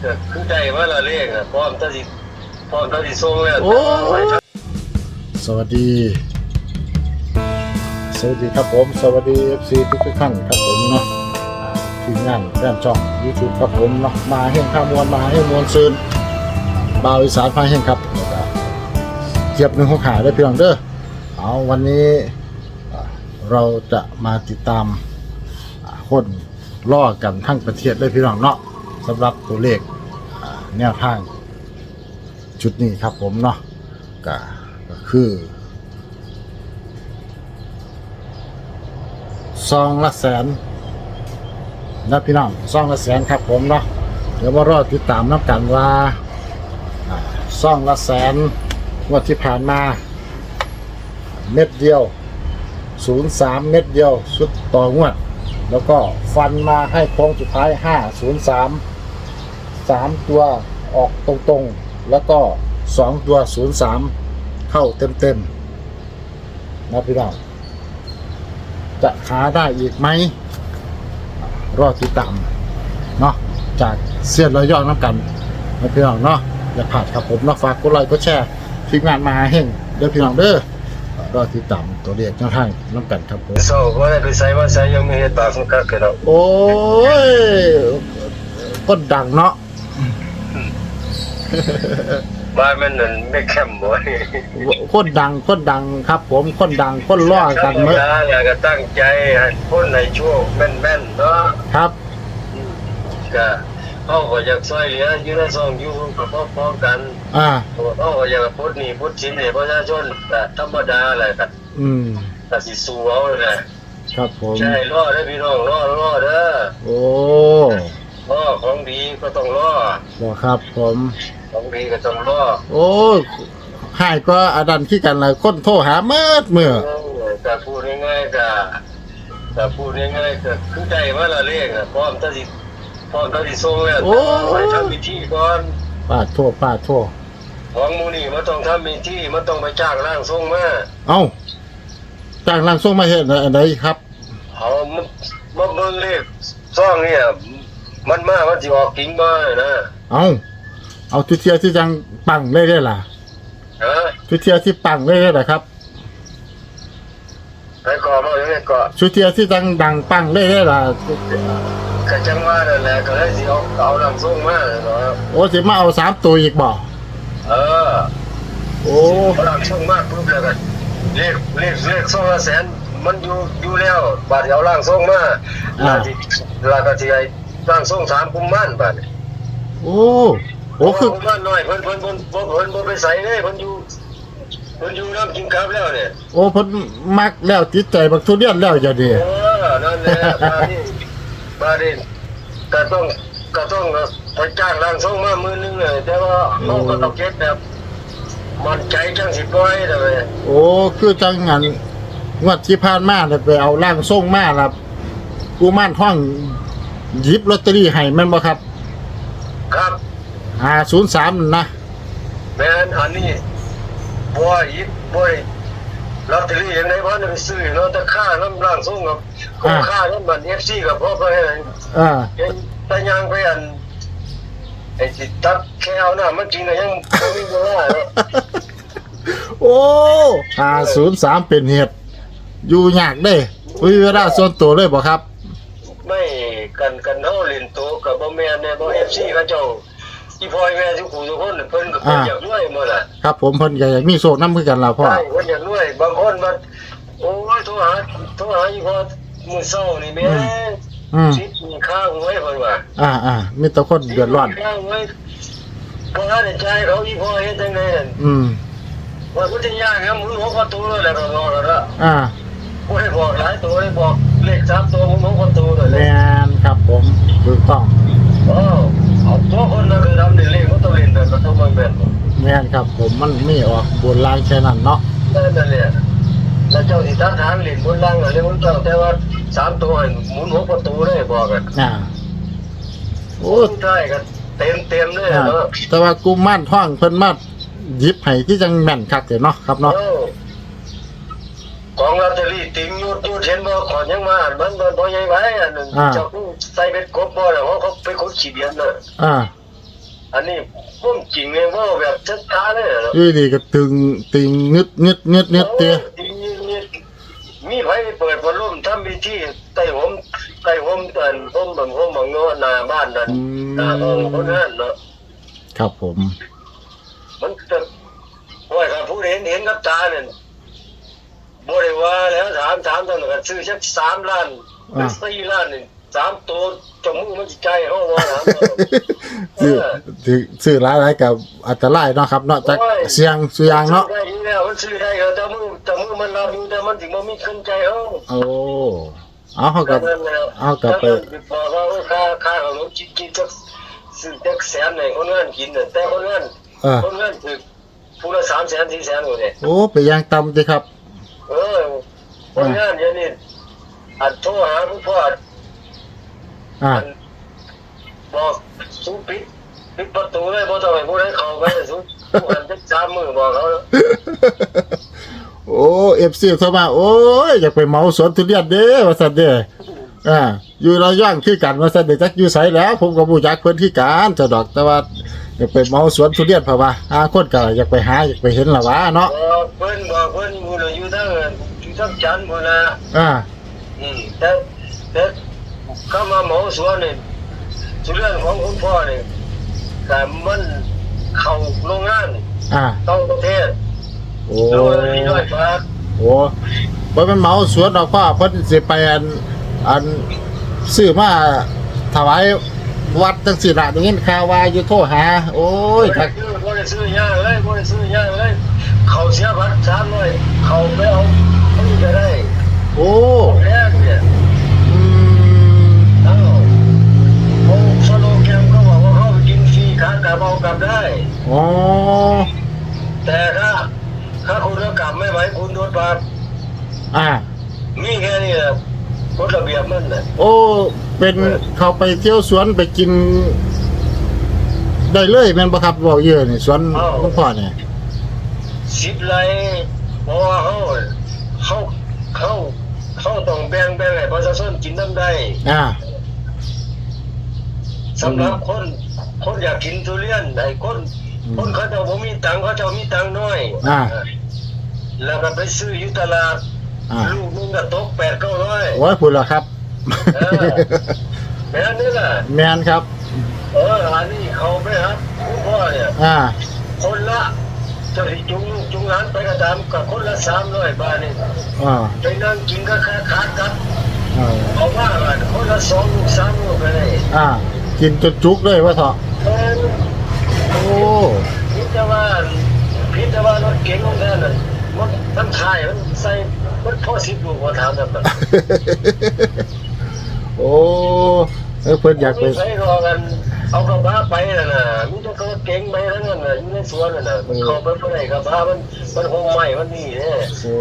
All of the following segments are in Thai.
เกิดคือใจว่าละเลขอะพร้อมแตะสิพร้อมแตะสิส่งแล้วโอ้ย สวัสดี สวัสดีครับผม สวัสดี FC ทุกทุกๆท่านครับผมเนาะอ่าทีมงานแฟนช่อง YouTube ครับผมเนาะมาเห็นข้ามวลมาให้มวลซืนบาวอีสานพาเห็นครับแล้วก็เทียบหนึ่งหัวขาได้เพียงเด้อเอาวันนี้อ่าเราจะมาติดตามอ่าคนล่อกันทั้งประเทศได้พี่น้องเนาะ สำหรับตัวเลขแนวทาง ชุดนี้ครับผมเนาะก็คือซองละแสนนะพี่น้องซองละแสนครับผมเนาะเดี๋ยวมารอติดตามน้ำกันว่าซองละแสนงวดที่ผ่านมา เม็ดเดียว 03 เม็ดเดียวชุดต่องวด แล้วก็ฟันมาให้โค้งสุดท้าย 503สามตัวออกตรงๆ แล้วก็สองตัวศูนย์สามเข้าเต็มๆนะพี่น้องจะหาได้อีกไหม รอติดตามเนาะจากเสียนระยองน้ำกันนะพี่น้องเนาะอย่าพลาดครับผมเนาะฝากกดไลค์กดแชร์ทีมงานมาเฮงเด้อพี่น้องเด้อ รอติดตามตัวเลขแนวทางน้ำกันครับผมเศร้าบ่ได้ไปใส่ว่าใส่ยังมีเฮ็ดปากมันคักกันเนาะโอ้ยคนดังเนาะบ้านมันนั่นไม่แคมบ่คนดังคนดังครับ ผมคนดังคนล่อกันเมื่อธรรมดาอยากจะตั้งใจให้คนในช่วงแม่นๆเนาะครับก็ เขาก็อยากช่วยเหลืออยู่ในซองอยู่กับพ้องๆกันอ่า เขาก็อยากพูดนี่พูดชิ้นนี่ประชาชนก็ธรรมดาแหละก็อืมก็สิสู้เอาแหละครับผม ใช่รอได้อพี่น้องรอรอเด้อโอ้รอของดีก็ต้องรอบอกครับผม ของดีก็ต้องรอโอ้หายก็อดันขี้กันเลยคนโทรหาเมื่อเมื่อ แต่พูดง่ายๆก็แต่พูดง่ายๆก็คือใจว่าละเลขอะพร้อมแตะสิ พร้อมแตะสิส่งแล้วไปทำพิธีก่อนป้าดโทษป้าดโทษของหมูนี่มันต้องทำพิธีมันต้องไปจ้างร่างทรงมาเอ้าจ้างร่างส่งมาเห็นอะไรครับ เอามามาเบิ่งเลขซ่องเนี่ย มันมามันสิออกกิ่งบ่นะเอาเอาทุเทียที่จังปังเลยได้ล่ะฮะทุเทียที่ปังเลยได้ล่ะครับไปก่อมาอย่างนี้ก่อทุเทียที่จังดังปังเลยได้ล่ะ ก็จังว่านั่นแหละก็เลยสิเอาเอาร่างทรงมาเนาะโอ้สิมาเอาสามตัวอีกบ่เออโอ้เอาร่างทรงมาปุ๊บแล้วก็เลขเลขเลขสองละแสนมันอยู่อยู่แล้วบาดนี้เอาร่างทรงมาแล้วที่แล้วก็สิให้ร่างทรงถามกุมารบาดนี้โอ้โอ้คือกุมารน้อยเพิ่นเพิ่นเพิ่นเพิ่นเพิ่นบ่ไปใส่เลยเพิ่นอยู่เพิ่นอยู่น้ำกินข้าวแล้วเนี่ยโอ้เพิ่นมักแล้วจิตใจบักทุเรียนแล้วจะดีเออนั่นแหละ มาดิมาดิก็ต้องก็ต้องไปจ้างร่างทรงมามือนึงเลยแต่ว่าเขาก็ต้องเก็บแบบมันใจจังสิปล่อยเลยโอ้คือจังงันงวดที่ผ่านมาเนี่ยไปเอาร่างทรงมาครับกูม่านห้องหยิบลอตเตอรี่ให้แม่นบ่ครับ ครับ503นะแม่นอันนี้บ่ยิบบ่ได้ ลอตเตอรี่ยังไงบ่ได้ไปซื้อเนาะแต่ค่าน้ำร่างทรงกับก็ค่าน้ำมัน FC กับพ่อไปให้อ่าเห็นแต่ยังไปอันไอ้ที่ตักแค่เอาหน้ามันจริงก็ยังบ่มีเวลาเนาะโอ้503เป็นเหตุอยู่ยากเด้มีเวลาส่วนตัวเลยบ่ครับ ไม่กันกันเฮาเล่นโตกับบ่แม่นแน่บ่ FC เขาเจ้า อีพ่อยแม่ทุกผู้ทุกคนเพิ่นก็เพิ่นอยากรวยหมดล่ะครับผมเพิ่นก็อยากมีโชคนำคือกันล่ะพ่อใช่คนอยากรวยบางคนมันโอ้ยโทรหาโทรหาอีพ่อมื้อเช้านี่แม่อืมสิมีค่าหวยเพิ่นว่าอ่าอ่ามีแต่คนเดือดร้อนค่าหวยบ่ทันได้จ่ายเขาอีพ่อเฮ็ดจังได๋นั่นอืมว่ากูจะย่างครับมึงหัวประตูเลยแหละก็รอแล้วละอ่ากูให้บอกหลายตัวให้บอกเลขสามตัวมึงหัวประตูเลยแม่นครับผมถูกต้องโอ้ เอาตัวคนนั้นคือทำในเลขก็ต้องเล่นแต่ก็ต้องมาเป็นแม่นครับผมมันไม่ออกบนล่างแค่นั้นเนาะนั่นแหละแล้วเจ้าที่ตั้งทางเล่นบนล่างอะไรมึงเจ้าแต่ว่าสามตัวให้หมุนหัวประตูเลยบอกกันอ่าโอ้โอ้ได้กันเต็มเต็มเลยอ่าเนาะแต่ว่ากูม่านท่องเพิ่นมาหยิบให้ที่จังแม่นคักเด้เนาะครับเนาะโอ้ ของลอตเตอรี่ติงยูดยูดเห็นบ่ขอนยังมามันมันบ่ใหญ่ไว้อันนึงเจ้ากูใส่เป็นกบบ่แล้วเขาไปขุดขี้เดียนน่ะอ่าอันนี้พุ่มจริงเลยว่าแบบช้าๆเลยเหรออยู่ดีก็ตึงติงนึดนึดนึดนึดเตี้ยจริงๆมีไผเปิดพัดลมทำพิธีใต้ผมใต้ผมเตือนผมบังผมบังเงาะหน้าบ้านนั่นหน้าห้องคนนั้นเนาะ ครับผม มันจะโอ้ยครับผู้เห็นเห็นกับตาเนี่ย บ่ได้ว่าแล้วถามถามตอนนั้นก็ซื้อสักสามล้านหรือสี่ล้านนี่สามตัวจมูกมันสิใจเฮาว่าถามว่าซื้อซื้อซื้อหลายหลายกับอันตรายเนาะครับเนาะจากโอ้ยเสียงเสียงเนาะซื้อได้อยู่แล้วมันซื้อได้ก็แต่มือแต่มือมันรับอยู่แต่มันสิบ่มีขึ้นใจเฮาโอ้เอาเขากับเอากลับไปบอกว่าเออค่าค่าของน้องกินกินจักซื้อจักแสนไหนคนงานกินน่ะแต่คนงานเออคนงานถึกผู้ละสามแสนสี่แสนหมดเลยโอ้ไปย่างตำสิครับเออ คนงานเดี๋ยวนี้อัดโทรหาผู้พ่ออัดอ่าอันบอกสู้ปิดปิดประตูเลยบ่ต้องให้ผู้ใดเข้าไปสู้ผู้หันจักสามมือบอกเขาแล้วโอ้เอฟซีเข้ามาโอ้ยอยากไปเหมาสวนทุเรียนเด้ว่าซั่นเด้อ่าอยู่ระย่างคือกันว่าซั่นเด้จักอยู่ไสแล้ว ผมก็บ่จักเพิ่นคือกันเจ้าดอกแต่ว่าอยากไปเหมาสวนทุเรียนเพราะว่าหาคนก็อยากไปหาอยากไปเห็นล่ะวะเนาะ บอกเพิ่นบอกเพิ่นมูลอยู่ทั้งอยู่ ทั้งจันทร์พุ่นน่ะอ่า อืมแต่แต่เข้ามาหมอสวนนี่เรื่องของคุณพ่อนี่แต่มันเข้าโรงงานอ่า ต้องประเทศโอ้โดยที่ด้วยฟ้าโอ้บ่แม่นเหมาสวนดอกพ่อเพิ่นสิไปอัน อันซื้อมาถวายวัดจังซี่ล่ะได้ยินข่าวว่าอยู่โทรหา โอ้ยบ่คัได้กซื้อบ่ได้ซื้อย่างเลยบ่ได้ซื้อย่างเลย เขาเสียบัตรสามร้อยเขาไปเอาเขา จะได้โอ้แรกเนี่ยอืมเอ้าเขาสโลแกนเขาบอกว่าเขาไปกินฟรีขากลับเอากลับได้ อ๋อแต่ถ้าถ้าคุณเอากลับไม่ไหวคุณโดนปรับอ่า มีแค่นี้แหละกฎระเบียบมันน่ะ โอ้ เป็นเขาไปเที่ยวสวนไปกิน ได้เลยแม่นบ่ครับบอกเยอะนี่สวนคุณพ่อเนี่ยสิบไรเพราะว่าเขา เขาเขาเขาต้องแบ่งแบ่งให้ประชาชนกินน้ำได้อ่า สำหรับคน คนอยากกินทุเรียนไอ้คน อืมคนเขาเจะบ่มีตังค์เขาเจะมีตังค์น้อยอ่า แล้วก็ไปซื้ออยู่ตลาดอ่าลูกนึงก็ตกแปดเก้าร้อย โอ้ยพูดแล้วครับ เออ แม่นี่แหละแมนครับ เอออันนี้เขาไปครับคุณพ่อเนี่ย อ่า คนละ เจะจุงจุงหลานไปกระทำกับคนละสามร้อยบาทนี่อ่าไปนั่งกินก็ค่าขาดกันอ่าเอาว่ากันคนละสองลูกสามลูกไปเลยอ่า กินจนจุกเลยว่าเถอะเออโอ้พิจารณาพิจารณารถเก๋งของแท้น่ะมันมันขายมันใส่มันพอสิบลูกว่าถามแบบนั้นโอ้เออเพิ่นอยากไปใส่รอกัน เอากระบะไปน่ะนะมีแต่รถเก๋งไปทั้งนั้นน่ะอยู่ในสวนน่ะนะมันเข้าไปเมื่อไหร่กระบะมันมันคงใหม่มันนี่เนี่ยโอ้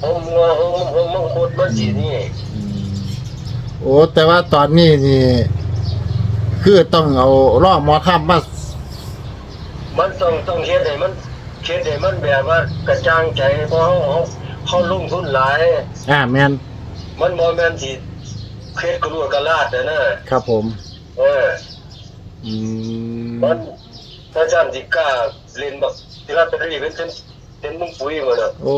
ผมงัวผมผมมังคุดมันสีนี่อืมโอ้แต่ว่าตอนนี้นี่ คือต้องเอาล่อหมอทํมามันต้องต้องเฮ็ดให้มันเฮ็ดให้มันแบบว่ากระจ่างใจเพราะเขาเขาเขาลงทุนหลาย อ่าแมนมันบ่แม่นสิเฮ็ดกระลวดกระลาดนะนะครับผม เอออืมมันถ้าจันสิกล้าเล่นแบบที่ลอตเตอรี่เป็นเป็นเป็นมึงปุ๋ยหมดอะโอ้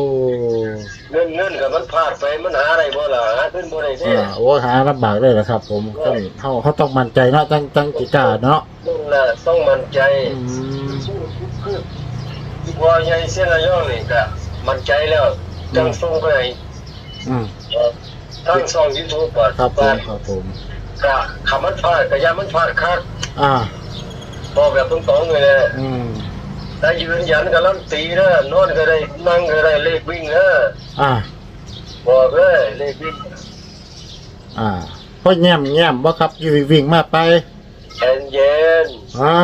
เงินเงินกับมันพลาดไปมันหาอะไรบ่ล่ะหาขึ้นบ่ได้เด้อ่าโอ้หาลำบากเลยนะครับ ผมต้องเขาเขาต้องมั่นใจเนาะจังจังจิกล้าเนาะนั่นน่ะต้องมั่นใจอืมคือคือพอใหญ่เส้นระยองนี่ก็มั่นใจแล้วจังส่งไปให้อืมทางช่อง YouTube ก่อนครับผมครับผม ก็คำมันพลาดก็อย่ามันพลาดคักอ่าบอกแบบตรงๆเลยนะอืมถ้ายืนยันกับลำตีนะนอนก็ได้นั่งก็ได้เลขวิ่งนะอ่าบอกเลยเลขวิ่งอ่าพ่อแง้มแง้มบ่ครับอยู่วิ่งมาไปแย็นเย็นฮะ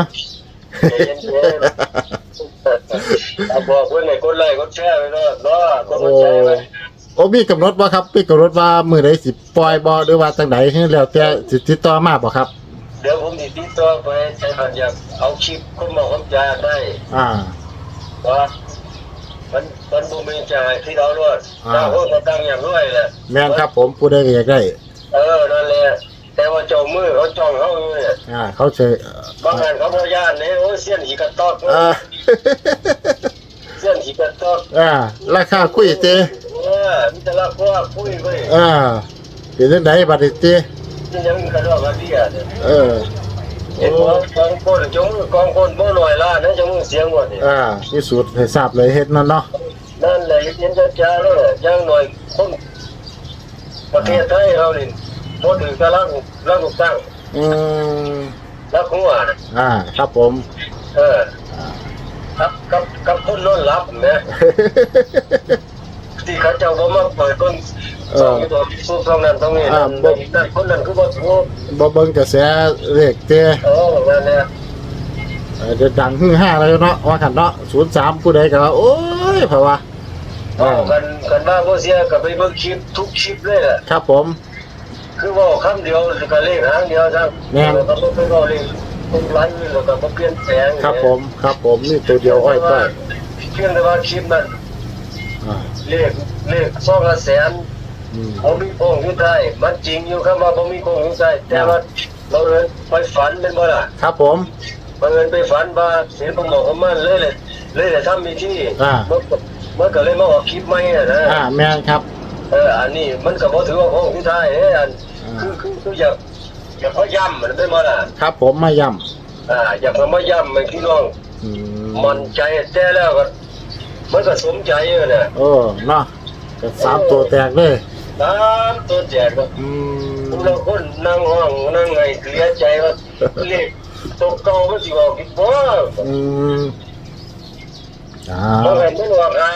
เย็นเย็นเอาบอกเพื่อนไหนกดไลค์กดแชร์ไปเนาะเนาะกดโอ้กดแชร์ไป โอ้มีกำหนดบ่ครับมีกำหนดว่ามื้อใดสิปล่อยบ่หรือว่าจังไดให้แล้วแต่สิติดต่อมาบ่ครับ เดี๋ยวผมติดต่อไปใช้พันอยากเอาคลิปคุณหมอคำจาได้อ่า ว่ามันมันบูมีจ่ายที่เราด้วยอ่า เราโคตรตั้งอย่างด้วยแหละแม่นครับผมผู้ใดก็อยากได้เออนั่นแหละแต่ว่าเจ้ามือเขาจ้องเขาอยู่เนี่ยอ่า เขาเจอบางงานเขาบ่ย่านเนี่ยโอ้ยเสี้ยนหีกระตอกอ่าเสี้ยนหีกระตอก อ่าราคาคุยเจเออมีแต่ ละพวกคุยเว้ยอ่าเป็นจังไดบัดนี้เจนี่ยังกระดอกกระเดียเนี่ยเออเห็นว่ากองคนจงมือกองคนบ่ลอยล้านนะจงมือเสียงหมดนี่อ่ามีสูตรให้ทราบเลยเฮ็ดนั่นเนาะนั่นแหละเห็นจ้าๆเลยอย่างหน่อยคนประเทศไทยเรานี่บ่ถือกำลังรังตั้งอืมรักหัวน่ะอ่า ครับผม เออ ครับกับกับคนนอนหลับแหม ที่เขาเจ้าบ่มาเปิดเบิ่งส่องอยู่ตัวสู้ตรงนั้นตรงนี้นั่นนั่นคนนั้นคือบ่ถูกบ่เบิ่งกระแสเลขเจเออนั่นแหละเออเดี๋ยวดังฮึ่งห้าเลยเนาะว่ากันเนาะ03ผู้ใดก็ว่าโอ้ยเพราะว่าเออกันกันว่าบ่เสียก็ไปเบิ่งคลิปทุกคลิปเลยแหละครับผม คือเว่าคำเดียวก็เลขหางเดียวครับแม่น แล้วก็บ่ไปเว้าเลขตรงไลน์แล้วก็บ่เปลี่ยนแปลงครับผมครับผมนี่ตัวเดียวอ้อยต้อยเพียงแต่ว่าคลิปนั้นอ่า เลขเลขซองละแสนอืมบ่มีโกงอยู่ใต้มันจริงอยู่คำว่าบ่มีโกงอยู่ใต้แต่ว่าเราเอิ้นไปฝันเป็นบ่ล่ะครับผม บังเอิญไปฝันว่าเสียงของหมอของมันเลยเลยเลยแต่ทำมีที่อ่ามันก็มันก็เลยมาออกคลิปใหม่อะนะ อ่าแม่นครับ เอออันนี้มันก็บ่ถือว่าของที่ท้ายเอ้ยอันอ่า คือคือคืออยากอยากพยายามมันเป็นบ่ล่ะครับผมมาย่อ่าอยากพยายามมันพี่น้องำอืมมันใจแต่แล้วก็ มันก็สมใจอยู่น่ะโอ้เนาะก็สามตัวแตกเลยตามตัวแจกก็อืมเราคนนั่งห้องนั่งไงเกลียใจว่าเลขตกเก่ามันสิออกอีกบ่อืมอ่าเพราะเห็นมันออกหา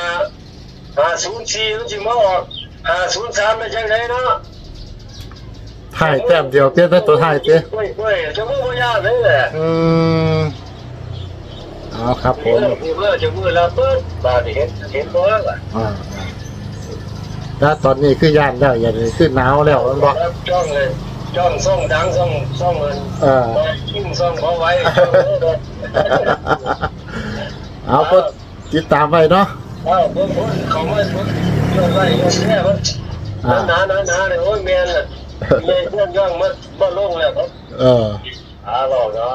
หาศูนย์สี่มันสิมาออกหาศูนย์สามได้จังไดเนาะถ่ายแต้มเดียวเตี้ยได้ตัวถ่ายเตี้ยเว้ยเว้ยจะมือบ่ยากเลยแหละอืม เอาครับผเอมอเพื่อจะมือละเปิดบาดเห็นเห็นบ่ล่ะอ่าแล้วตอนนี้คือย่านแล้วอย่างนี้คือหนาวแล้วมันบอกจ้องเลยจ้องส่องดังส่องส่งเงินเออมาจิ้มส่องเขาไว้เอาก็ติดตามไว้เนาะเอ้าเบิ่งคนเขามาเบิ่งเรื่องไรเรื่องแท้มันมันหนาหนาหนาเลยโอ้ยแม่นน่ะแม่เพื่อนย่องมันบ่ลงแล้วครับเออ อาหลอกเอา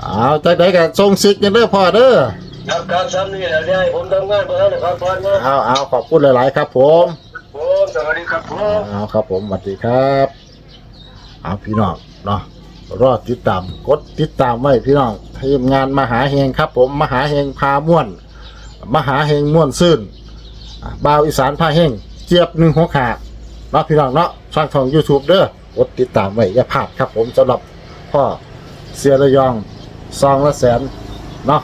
เอาจากไหนกันส่งซิกกันเด้อพ่อเด้อครับครับซ้ำนี่แหละได้ผมทำงานเพื่อนนะครับพ่อนะเอาเอาขอบคุณหลายๆครับผมผมสวัสดีครับผมเอาครับผมสวัสดีครับเอาพี่น้องเนาะรอติดตามกดติดตามไว้พี่น้องทีมงานมหาเฮงครับ ผมมหาเฮงพาม่วน มหาเฮงม่วนซื่นอะบ่าวอีสานพาเฮงเจี๊ยบหนึ่งหัวขาดเนาะพี่น้องเนาะช่องทาง YouTube เด้อกดติดตามไว้อย่าพลาดครับผมสำหรับพ่อเสียระยอง ซองละแสนเนาะ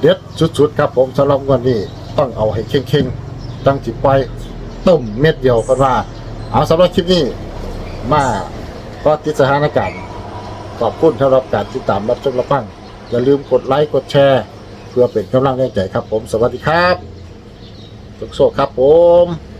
เด็ดสุดๆครับผมสำหรับวันนี้ต้องเอาให้เข่งๆตั้งจิตไปต้มเม็ดเดียวกันว่า เอาสำหรับคลิปนี้มาก็ติดสถานการณ์ขอบคุณสำหรับการติดตามรับชมรับฟังอย่าลืมกดไลค์กดแชร์ เพื่อเป็นกำลังแรงใจครับผม สวัสดีครับสุขโชคครับผม